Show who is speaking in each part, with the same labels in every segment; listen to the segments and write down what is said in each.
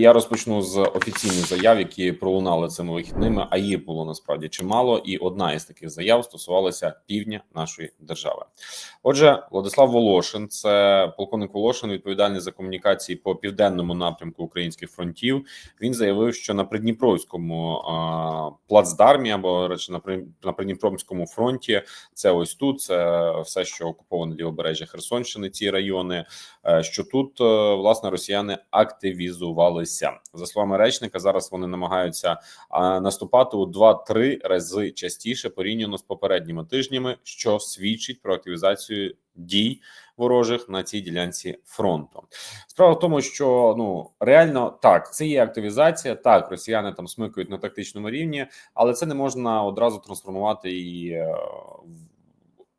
Speaker 1: я розпочну з офіційних заяв, які пролунали цими вихідними. А їх було насправді чимало. І одна із таких заяв стосувалася півдня нашої держави. Отже, Владислав Волошин, це полковник Волошин, відповідальний за комунікації по південному напрямку українських фронтів. Він заявив, що на Придніпровському а, плацдармі або речі на на Придніпровському фронті це ось тут. Це все, що окуповане лівобережжя Херсонщини. Ці райони. е, Що тут е, власне росіяни активізувалися за словами речника. Зараз вони намагаються наступати у 2-3 рази частіше порівняно з попередніми тижнями, що свідчить про активізацію дій ворожих на цій ділянці фронту. Справа в тому, що ну реально так, це є активізація. Так, росіяни там смикають на тактичному рівні, але це не можна одразу трансформувати і е, в-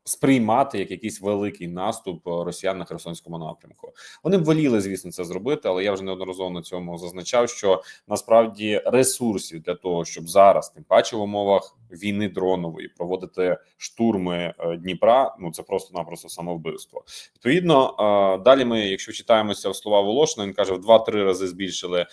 Speaker 1: сприймати як якийсь великий наступ е, росіян на Херсонському напрямку. Вони б воліли, звісно, це зробити, але я вже неодноразово цьому зазначав, що насправді ресурсів для того, щоб зараз, тим паче в умовах війни дронової, проводити штурми е, Дніпра. Ну це просто-напросто самовбивство. Відповідно, е, далі ми, якщо читаємося в слова Волошина, він каже, в 2-3 рази збільшили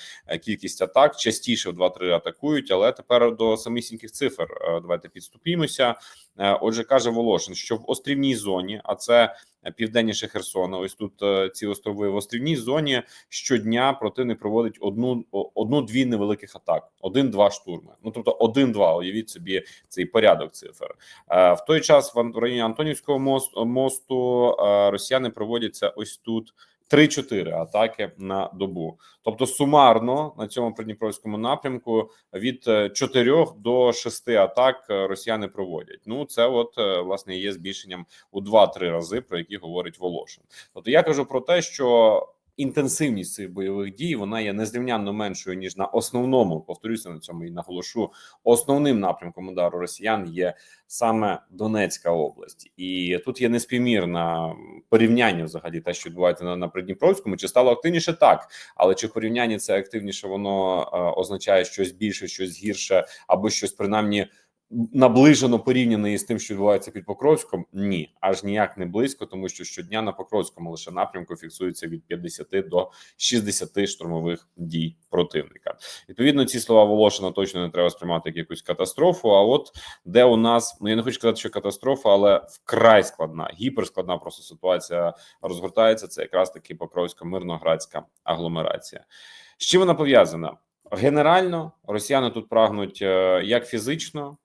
Speaker 1: кількість атак. Частіше в 2-3 атакують, але тепер до самісіньких цифр давайте підступімося. Е, Отже, каже Волошин, що в острівній зоні, а це південніше Херсона. Ось тут е, ці острови в острівній зоні щодня противник проводить одну одну-дві невеликих атак, один-два штурми. Ну тобто один-два. Уявіть собі цей порядок цифр. Е, В той час в районі Антонівського мосту, росіяни проводяться ось тут. 3-4 атаки на добу, тобто сумарно на цьому придніпровському напрямку від 4 до 6 атак е, росіяни проводять. Ну це от е, власне є збільшенням у 2-3 рази, про які говорить Волошин. Тобто я кажу про те, що інтенсивність цих бойових дій вона є незрівнянно меншою ніж на основному. Повторюся на цьому і наголошу. Основним напрямком удару росіян є саме Донецька область, і тут є неспівмірна порівняння взагалі те, що відбувається на, на Придніпровському, чи стало активніше так, але чи порівняння це активніше, воно е, означає щось більше, щось гірше, або щось принаймні наближено порівняно із тим, що відбувається під Покровськом? Ні, аж ніяк не близько, тому що щодня на Покровському лише напрямку фіксується від 50 до 60 штурмових дій противника. Відповідно, ці слова Волошина точно не треба сприймати як якусь катастрофу. А от де у нас ну я не хочу сказати, що катастрофа, але вкрай складна, гіперскладна просто ситуація розгортається. Це якраз таки Покровська мирноградська агломерація. З чим вона пов'язана? Генерально росіяни тут прагнуть е, як фізично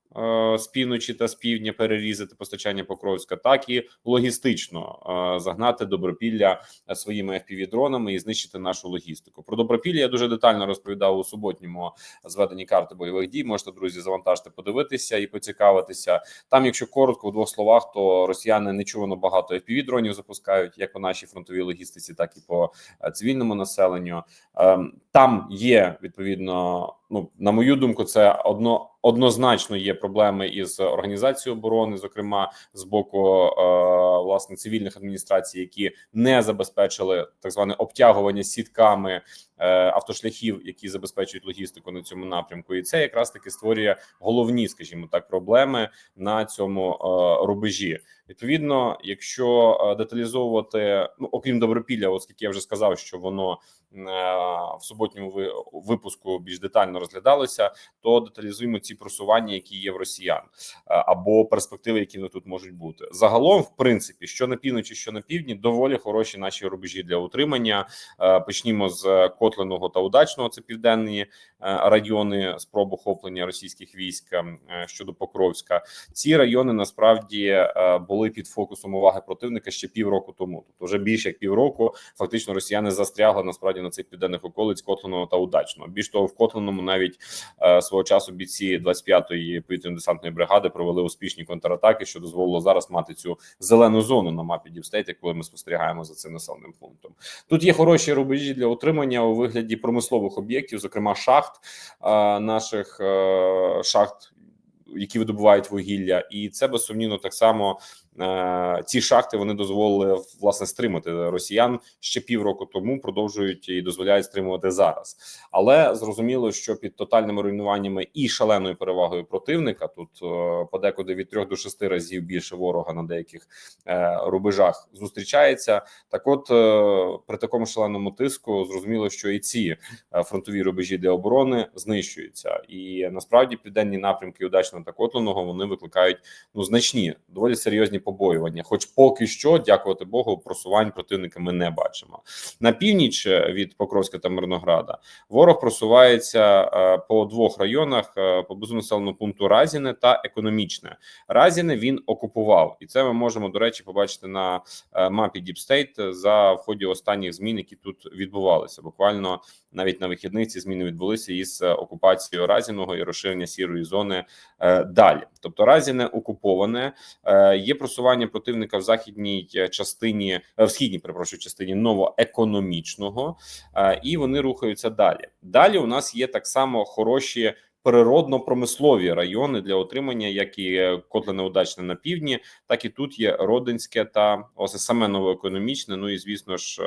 Speaker 1: з півночі та з півдня перерізати постачання Покровська, так і логістично е, загнати добропілля е, своїми fpv дронами і знищити нашу логістику. Про добропілля я дуже детально розповідав у суботньому зведенні карти бойових дій. Можете друзі завантажити, подивитися і поцікавитися. Там, якщо коротко, в двох словах, то росіяни нечувано багато fpv дронів запускають як по нашій фронтовій логістиці, так і по е, цивільному населенню. Ем, Там є відповідно. Ну на мою думку, це одно однозначно є проблеми із організацією оборони, зокрема з боку е, власне цивільних адміністрацій, які не забезпечили так зване обтягування сітками е, автошляхів, які забезпечують логістику на цьому напрямку, і це якраз таки створює головні, скажімо так, проблеми на цьому е, рубежі. Відповідно, якщо е, деталізовувати, ну окрім добропілля, оскільки я вже сказав, що воно е, в суботньому випуску більш детально розглядалося, то деталізуємо ці просування, які є в росіян, е, або перспективи, які вони тут можуть бути. Загалом, в принципі, що на півночі, що на півдні, доволі хороші наші рубежі для утримання. Почнімо з Котленого та Удачного, це південні райони спроб охоплення російських військ е, щодо Покровська. Ці райони насправді е, були під фокусом уваги противника ще півроку тому. Тобто, вже більше як півроку, фактично росіяни застрягли насправді на цих південних околиць Котленого та Удачного. Більш того, в Котленому навіть е, свого часу бійці 25-ї повітряно-десантної бригади провели успішні контратаки, що дозволило зараз мати цю зелену зону на мапі Дівстейті, коли ми спостерігаємо за цим населеним пунктом. Тут є хороші рубежі для утримання у вигляді промислових об'єктів, зокрема шахт е, наших е, шахт. Які видобувають вугілля, і це безсумнівно так само е, ці шахти вони дозволили власне стримати росіян ще півроку тому. Продовжують і дозволяють стримувати зараз. Але зрозуміло, що під тотальними руйнуваннями і шаленою перевагою противника тут е, подекуди від трьох до шести разів більше ворога на деяких е, рубежах зустрічається. Так, от при такому шаленому тиску зрозуміло, що і ці фронтові рубежі для оборони знищуються, і насправді південні напрямки удачного та Котлиного вони викликають ну значні доволі серйозні побоювання. Хоч поки що, дякувати Богу, просувань противника ми не бачимо на північ від Покровська та Мирнограда. Ворог просувається е, по двох районах е, поблизу населеного пункту Разіне та економічне. Разіне він окупував, і це ми можемо до речі побачити на е, мапі State за в ході останніх змін, які тут відбувалися. Буквально навіть на вихідних ці зміни відбулися із е, окупацією Разіного і розширення сірої зони е, далі. Тобто Разіне окуповане е, є просування противника в західній е, частині, е, в східній перепрошую частині новоекономічного, і вони рухаються далі. Далі у нас є так само хороші. Природно-промислові райони для отримання, як і е, Котлине Удачне на півдні, так і тут є Родинське та ось саме новоекономічне. Ну і звісно ж,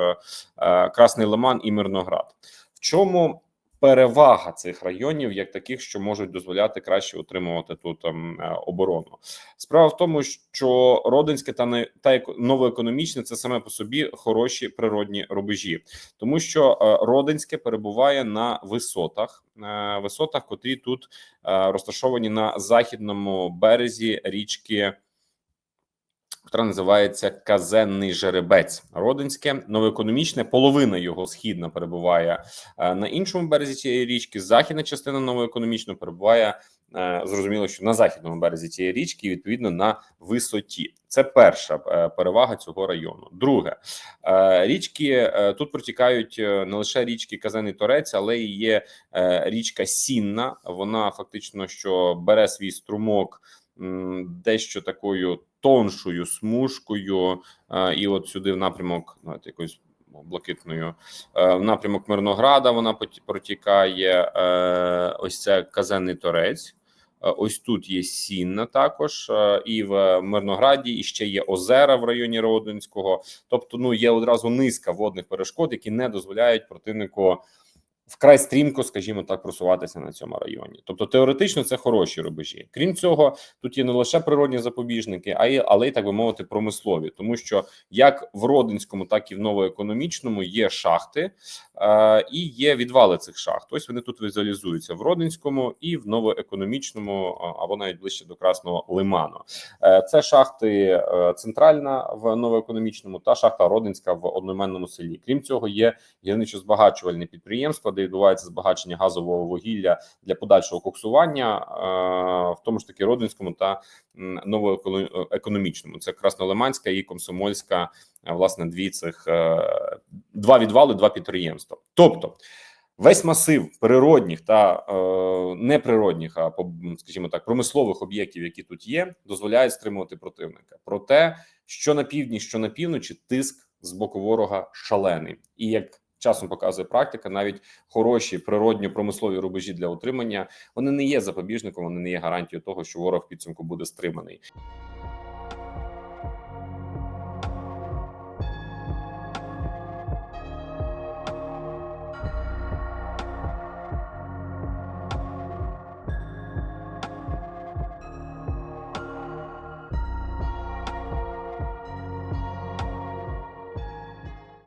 Speaker 1: Красний Лиман і Мирноград. В чому перевага цих районів, як таких, що можуть дозволяти краще утримувати тут ем, е, оборону? Справа в тому, що Родинське та не та еко- новоекономічне це саме по собі хороші природні рубежі, тому що е, Родинське перебуває на висотах, е, висотах, котрі тут розташовані на західному березі річки котра називається Казенний жеребець. Родинське новоекономічне, половина його східна перебуває е, на іншому березі цієї річки. Західна частина новоекономічного перебуває. е, Зрозуміло, що на західному березі цієї річки, і, відповідно, на висоті. Це перша е, перевага цього району. Друге, річки тут протікають не лише річки Казаний Торець, але і є річка Сінна. Вона фактично що бере свій струмок дещо такою тоншою смужкою, е, і от сюди в напрямок от якоюсь блакитною е, в напрямок Мирнограда. Вона протікає. е, Ось це казенний торець. Ось тут є Сінна також, і в Мирнограді, і ще є озера в районі Родинського. Тобто, ну є одразу низка водних перешкод, які не дозволяють противнику вкрай стрімко, скажімо так, просуватися на цьому районі. Тобто, теоретично це хороші рубежі. Крім цього, тут є не лише природні запобіжники, а й але й так би мовити, промислові, тому що як в Родинському, так і в новоекономічному є шахти е, і є відвали цих шахт. Ось вони тут візуалізуються в Родинському і в новоекономічному, або навіть ближче до Красного Лиману. Е, Це шахти е, центральна в новоекономічному та шахта Родинська в одноіменному селі. Крім цього, є гірничо-збагачувальні підприємства, де відбувається збагачення газового вугілля для подальшого коксування, е, в тому ж таки Родинському та новоекономічному. Це Краснолиманська і Комсомольська, е, власне, дві цих е, два відвали, два підприємства. Тобто. Весь масив природних та е, неприродних, а скажімо так, промислових об'єктів, які тут є, дозволяють стримувати противника. Проте, що на півдні, що на півночі, тиск з боку ворога шалений, і як часом показує практика, навіть хороші природні промислові рубежі для утримання вони не є запобіжником, вони не є гарантією того, що ворог в підсумку буде стриманий.